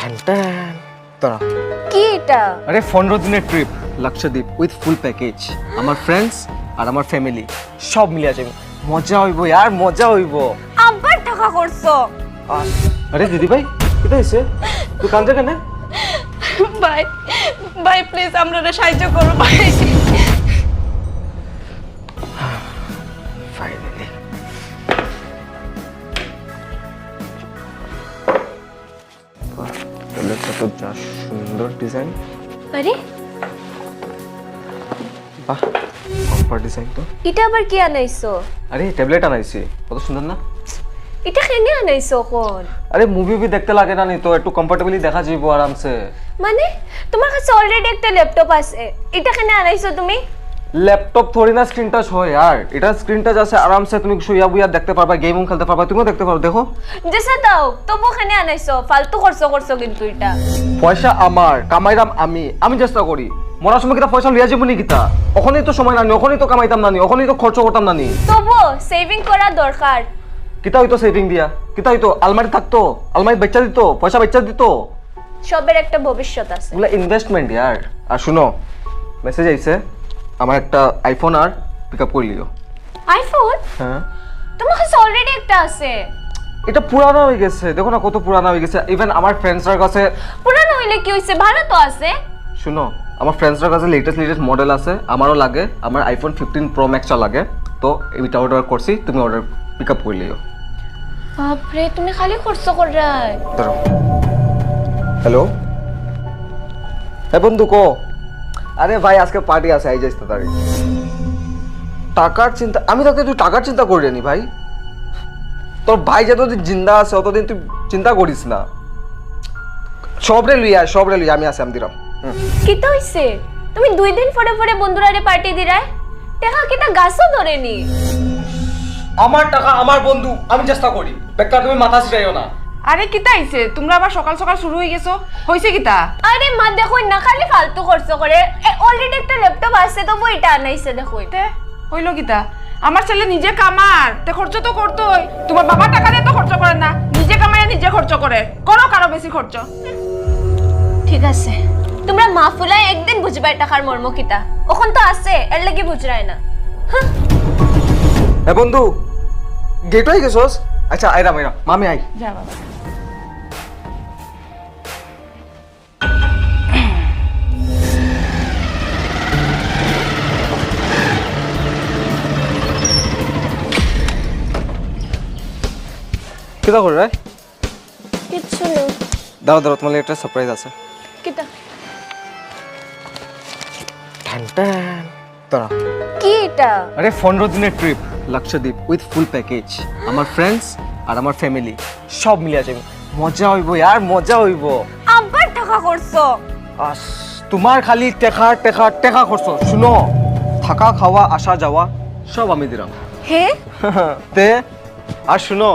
টান টান কি এটা? আরে পনেরো দিনের trip Lakshadweep with full package আমার ফ্রেন্ডস আর আমার ফ্যামিলি সব মিলে আছে। মজা হইব আর মজা হইব। আবার টাকা করছ। আরে দিদি ভাই কোথায় হয়েছে তুই কান্দে কেন? ভাই ভাই প্লিজ আমরা সাহায্য করো ভাই। ডিজাইন আরে। বাহ কম্পার ডিজাইন তো। এটা আবার কি আনাইছো? আরে ট্যাবলেট আনাইছি। কত সুন্দর না? এটা কেনে আনাইছো কোন আরে মুভি ভি দেখতে লাগে না নি তো একটু কমফর্টেবলি দেখা যাইবো আরামসে। মানে তোমার কাছে অলরেডি একটা ল্যাপটপ আছে। এটা কেনে আনাইছো তুমি? ল্যাপটপ থোড়ি না স্ক্রিন টাচ হয় আর এটা স্ক্রিন টাচ আছে আরামসে তুমি শুইয়া বুইয়া দেখতে পারবা গেম খেলতে পারবা তুমিও দেখতে পারো দেখো। যেসা দাও তবু কেনে আনাইছো ফালতু খরচ করছ কিন্তু এটা। পয়সা আমার কামাইরাম আমি আমি চেষ্টা করি। মরার সময় কিতা পয়সা লিয়া যাব নি কিতা ওখানেই তো সময় নানি ওখানেই তো কামাইতাম নানি ওখানেই তো খরচ করতাম নানি। তবু সেভিং করা দরকার। কিতা হইতো সেভিং দিয়া কিতা হইতো আলমারি থাকতো আলমারি বেচা দিত পয়সা বেচা দিত। সবের একটা ভবিষ্যৎ আছে। ইনভেস্টমেন্ট ইয়ার। আর শুনো মেসেজ আইছে আমার একটা আইফোন আর পিক আপ করে লিও আইফোন হ্যাঁ। তোমার কাছে অলরেডি একটা আছে। এটা পুরানো হয়ে গেছে। দেখো না কত পুরানো হয়ে গেছে। ইভেন আমার ফ্রেন্ডসরা কাছে পুরানো হইলে কি হইছে? ভালো তো আছে। শুনো আমার ফ্রেন্ডসরা কাছে লেটেস্ট লেটেস্ট মডেল আছে। আমারও লাগে। আমার আইফোন ফিফটিন প্রো ম্যাক্সটা লাগে। তো এইটা অর্ডার করছি। তুমি অর্ডার পিক আপ করে লিও বাপরে তুমি খালি খরচ করাই হ্যালো হ্যাঁ বন্ধু কো আরে ভাই আজকে পার্টি আছে আই যাইস তাড়াতাড়ি। টাকার চিন্তা আমি থাকতে তুই টাকার চিন্তা করি নি ভাই। তোর ভাই যতদিন জিন্দা আছে অতদিন তুই চিন্তা করিস না। সবরে লুই আয় সবরে লুই আমি আছি আমি দিলাম। কি তো হইছে? তুমি দুই দিন পরে পরে বন্ধুরারে পার্টি দিরাই দেখা কিটা গাছও ধরেনি? আমার টাকা আমার বন্ধু আমি চেষ্টা করি। বেকার তুমি মাথা ছিটাইও না। আরে কিতা আইছে তোমরা আবার সকাল সকাল শুরু হয়ে গেছো? হইছে কিতা? আরে মা দেখো না খালি ফালতু খরচ করে। অলরেডি একটা ল্যাপটপ আছে তবু এটা আনাইছে দেখো। তে হইল কিতা? আমার ছেলে নিজে কামার। তে খরচ তো করতোই। তোমার বাবা টাকা দিয়ে তো খরচ করে না। নিজে কামাইয়া নিজে খরচ করে। করো কারও বেশি খরচ। ঠিক আছে। তোমরা মা ফুলাই একদিন বুঝবাই টাকার মর্ম কিতা। ওখন তো আছে এর লাগি বুঝরাই না। হ্যাঁ বন্ধু গেট হয়ে গেছোস? আচ্ছা আইরাম আইরাম মামি আই যা বাবা। করে রে কিচ্ছু নেই। দাঁড়া দাঁড়া তোমার একটা সারপ্রাইজ আছে। টান কি এটা আরে পনেরো দিনের trip Lakshadweep with full package আমার ফ্রেন্ডস আর আমার ফ্যামিলি সব মিলে আছে। মজা হইব আর মজা হইব। আবার টাকা করছ আস তোমার খালি টেকা টেকা টেকা খরচ শুনো থাকা খাওয়া আসা যাওয়া সব আমি দিলাম হে? তে আর শুনো।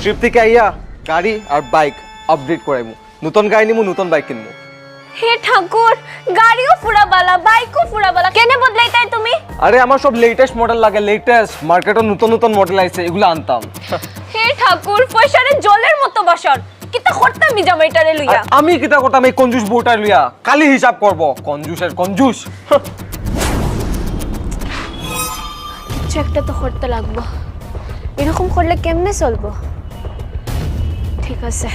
ট্রিপ থেকে আইয়া গাড়ি আর বাইক আপডেট করাইমু। নতুন গাড়ি নিমু নতুন বাইক কিনবো হে ঠাকুর গাড়িও ফুরাবালা বাইকও ফুরাবালা কেনে বদলাইতাই তুমি? আরে আমার সব লেটেস্ট মডেল লাগে লেটেস্ট মার্কেটে নতুন নতুন মডেল আইছে এগুলো আনতাম। হে ঠাকুর পয়সারে জলের মতো বসর। কিতা করতাম জামাইটারে আর লইয়া আমি কিতা করতাম এই কঞ্জুস বউটা লইয়া? কালি হিসাব করব কঞ্জুসের কঞ্জুস। কিছু একটা তো করতে লাগবো। এরকম করলে কেমনে চলবো? ঠিক আছে।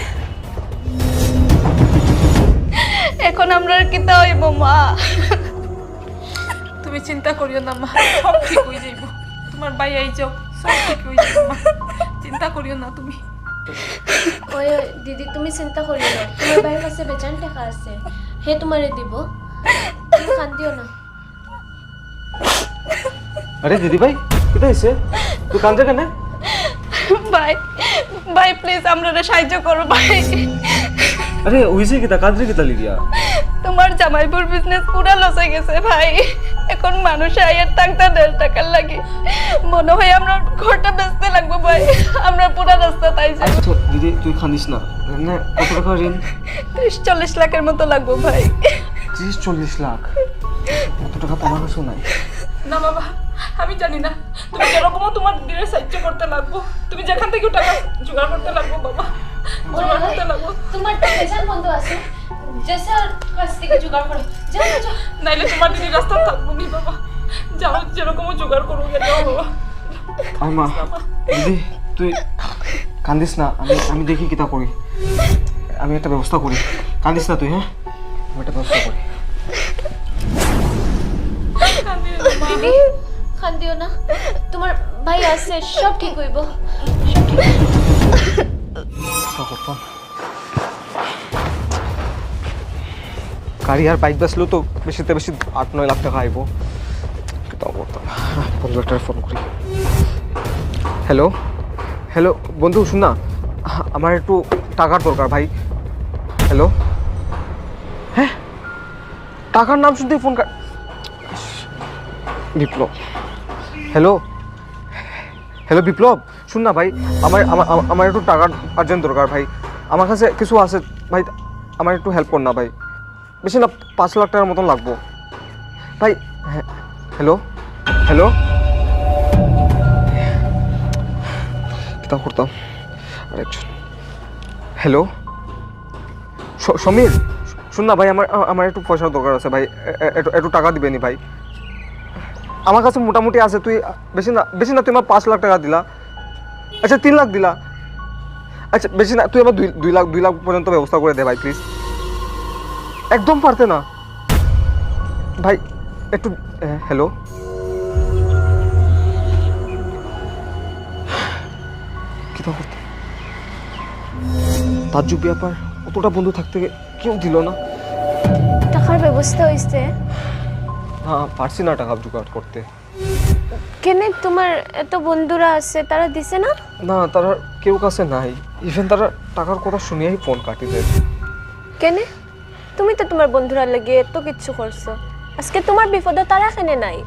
এখন আমরা আর কিতা হইব মা? তুমি চিন্তা করিও না মা সব ঠিক হয়ে যাইব। তোমার ভাই আই যাও সব ঠিক হয়ে যাইব মা। চিন্তা করিও না তুমি। ওই দিদি তুমি চিন্তা করিও না। তোমার ভাইয়ের কাছে বেচান টাকা আছে হে তোমারে দিব। তুমি কান্দিও না। আরে দিদি ভাই কিতা হইছে? তুই কান্দে কেন? ভাই ভাই প্লিজ আমরা সাহায্য করো ভাই। আরে হইছে কিতা কান্দে কিতা লিগিয়া তোমার জামাইপুর বিজনেস পুরা লস হয়ে গেছে ভাই। এখন মানুষে আয়ের টাকা দেড় টাকার লাগে। মনে হয় আমরা ঘরটা বেচতে লাগবো ভাই। আমরা পুরা রাস্তা তাই যাই। আচ্ছা দিদি তুই খানিস না। না কত টাকা ঋণ? ত্রিশ চল্লিশ লাখের মতো লাগবো ভাই। ত্রিশ চল্লিশ লাখ? কত টাকা তোমার কাছেও নাই? না বাবা। আমি জানি না। তুমি যেরকমও তোমার দিনের সাহায্য করতে লাগবো তুমি যেখান থেকে টাকা জোগাড় করতে লাগবো বাবা। ওরে ভাই, তোমার তো ভেজাল বন্ধ আছে জেসার কাছ থেকে জোগাড় করো। যাও নাইলে তোমার দিদি রাস্তা থাকব নি বাবা। যাও যেরকম জোগাড় করব যাও বাবা। আর মা। দিদি তুই কান্দিস না আমি আমি দেখি কিতা করি। আমি একটা ব্যবস্থা করি। কান্দিস না তুই হ্যাঁ? আমি একটা ব্যবস্থা করি। দিও না। তোমার ভাই আছে, সব ঠিক হইব। ব্যবস্থা করতাম গাড়ি আর বাইক বেসলেও তো বেশিতে বেশি আট, নয় লাখ টাকা আইব। পরিবারটার ফোন করি। হ্যালো হ্যালো বন্ধু, শুন না, আমার একটু টাকার দরকার ভাই। হ্যালো হ্যাঁ? টাকার নাম শুনতেই phone cut Biplab. Hello hello Biplab শুন না ভাই, আমার আমার একটু টাকার আর্জেন্ট দরকার ভাই। আমার কাছে কিছু আছে, ভাই, আমার একটু হেল্প কর না ভাই। বেশি না, পাঁচ লাখ টাকার মতন লাগবো। ভাই হ্যাঁ হ্যালো হ্যালো কিতা করতাম আরেকজন হ্যালো সমীর শুন না ভাই, আমার আমার একটু পয়সার দরকার আছে ভাই। একটু টাকা দিবেনি ভাই। আমার কাছে মোটামুটি আছে, তুই বেশি না বেশি না, তুই আমার পাঁচ লাখ টাকা দিলা। আচ্ছা তিন লাখ দিলা। আচ্ছা বেশি না, তুই আমার দুই দুই লাখ দুই লাখ পর্যন্ত ব্যবস্থা করে দে ভাই প্লিজ একদম পারতে না। ভাই, একটু হ্যালো কি তা করতে ব্যাপার অতটা বন্ধু থাকতে কেউ দিল না। টাকার ব্যবস্থা হইছে না পারছি না টাকা জোগাড় করতে। কেনে তোমার এত বন্ধুরা আছে তারা দিছে না? না তারা কেউ কাছে নাই। ইভেন তারা টাকার কথা শুনিয়াই ফোন কাটি দেয়। কেনে তুমি তো তোমার বন্ধুরা লাগে এত কিচ্ছু করছ। আজকে তোমার বিপদে তারা কেনে নাই?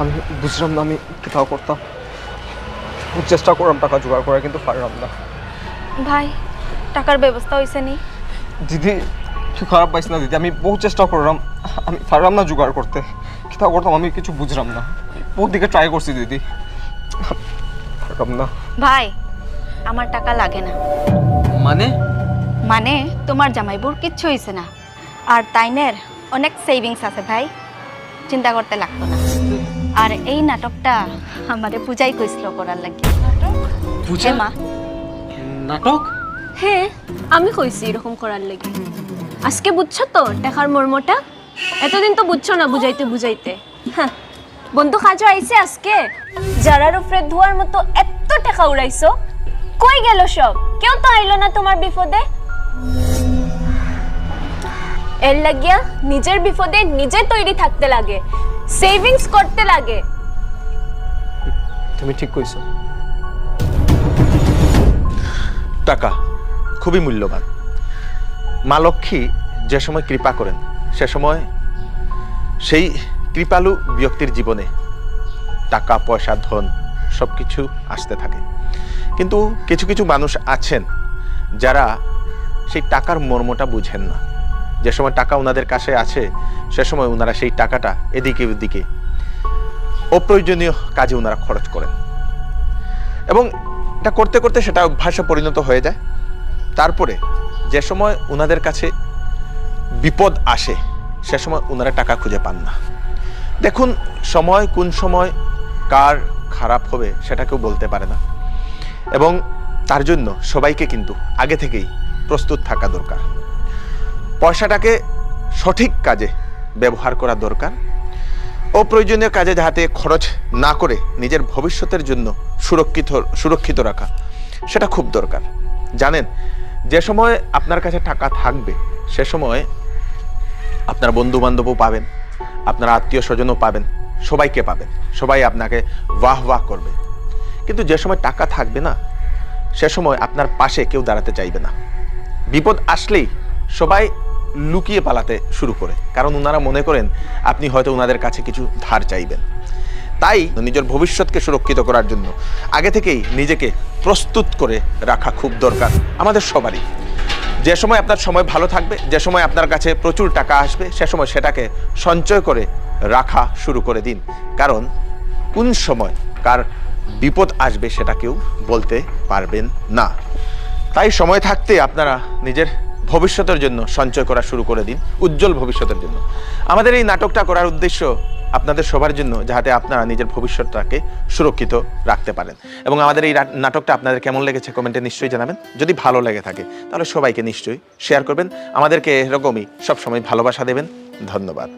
আমি বুঝলাম না আমি কোথাও করতাম। খুব চেষ্টা করলাম টাকা জোগাড় করার কিন্তু পারলাম না। ভাই টাকার ব্যবস্থা হয়েছে নি? দিদি তুই খারাপ পাইস না দিদি। আমি বহু চেষ্টা করলাম আমি পারলাম না জোগাড় করতে। কোথাও করতাম আমি কিছু বুঝলাম না। বহুত দিকে ট্রাই করছি দিদি। পারলাম না। ভাই আমার টাকা লাগে না। মানে? মানে তোমার জামাইবুর কিচ্ছু হয়েছে না। আর তাইনের অনেক সেভিংস আছে ভাই। চিন্তা করতে লাগতো না। আর এই নাটকটা আমাদের পূজাই কইছিল করার লাগে। হ্যাঁ মা। নাটক? হ্যাঁ। আমি কইছি এরকম করার লাগে। আজকে বুঝছ তো টাকার মর্মটা? এতদিন তো বুঝছ না বুঝাইতে বুঝাইতে। হ্যাঁ বন্ধু খাজো আইছে আজকে। যারার উপরে ধোয়ার মতো এত টাকা উড়াইছো, কই গেল সব? কেউ তো আইলো না তোমার বিপদে? এর লাগিয়া নিজের বিপদে নিজে তৈরি থাকতে লাগে সেভিংস করতে লাগে। তুমি ঠিক কইছো। টাকা। খুবই মূল্যবান। মা লক্ষ্মী যে সময় কৃপা করেন, সে সময় সেই কৃপালু ব্যক্তির জীবনে টাকা, পয়সা, ধন সব কিছু আসতে থাকে। কিন্তু কিছু কিছু মানুষ আছেন যারা সেই টাকার মর্মটা বুঝেন না। যে সময় টাকা ওনাদের কাছে আছে, সে সময় ওনারা সেই টাকাটা এদিকে ওদিকে অপ্রয়োজনীয় কাজে ওনারা খরচ করেন। এবং এটা করতে করতে সেটা অভ্যাসে পরিণত হয়ে যায়। তারপরে যে সময় ওনাদের কাছে বিপদ আসে, সে সময় ওনারা টাকা খুঁজে পান না। দেখুন, সময় কোন সময় কার খারাপ হবে সেটা কেউ বলতে পারে না। এবং তার জন্য সবাইকে কিন্তু আগে থেকেই প্রস্তুত থাকা দরকার। পয়সাটাকে সঠিক কাজে ব্যবহার করা দরকার। অপ্রয়োজনীয় কাজে যাতে খরচ না করে নিজের ভবিষ্যতের জন্য সুরক্ষিত সুরক্ষিত রাখা, সেটা খুব দরকার। জানেন, যে সময় আপনার কাছে টাকা থাকবে, সে সময় আপনার বন্ধু বান্ধবও পাবেন, আপনার আত্মীয় স্বজনও পাবেন, সবাইকে পাবেন, সবাই আপনাকে বাহ বাহ করবে। কিন্তু যে সময় টাকা থাকবে না, সে সময় আপনার পাশে কেউ দাঁড়াতে চাইবে না। বিপদ আসলেই সবাই লুকিয়ে পালাতে শুরু করে, কারণ ওনারা মনে করেন আপনি হয়তো ওনাদের কাছে কিছু ধার চাইবেন। তাই নিজের ভবিষ্যৎকে সুরক্ষিত করার জন্য আগে থেকেই নিজেকে প্রস্তুত করে রাখা খুব দরকার আমাদের সবারই। যে সময় আপনার সময় ভালো থাকবে, যে সময় আপনার কাছে প্রচুর টাকা আসবে, সে সময় সেটাকে সঞ্চয় করে রাখা শুরু করে দিন। কারণ কোন সময় কার বিপদ আসবে সেটা কেউ বলতে পারবেন না। তাই সময় থাকতে আপনারা নিজের ভবিষ্যতের জন্য সঞ্চয় করা শুরু করে দিন, উজ্জ্বল ভবিষ্যতের জন্য। আমাদের এই নাটকটা করার উদ্দেশ্য আপনাদের সবার জন্য যাতে আপনারা নিজের ভবিষ্যৎটাকে সুরক্ষিত রাখতে পারেন। এবং আমাদের এই নাটকটা আপনাদের কেমন লেগেছে কমেন্টে নিশ্চয়ই জানাবেন। যদি ভালো লেগে থাকে, তাহলে সবাইকে নিশ্চয়ই শেয়ার করবেন। আমাদেরকে এরকমই সবসময় ভালোবাসা দেবেন। ধন্যবাদ।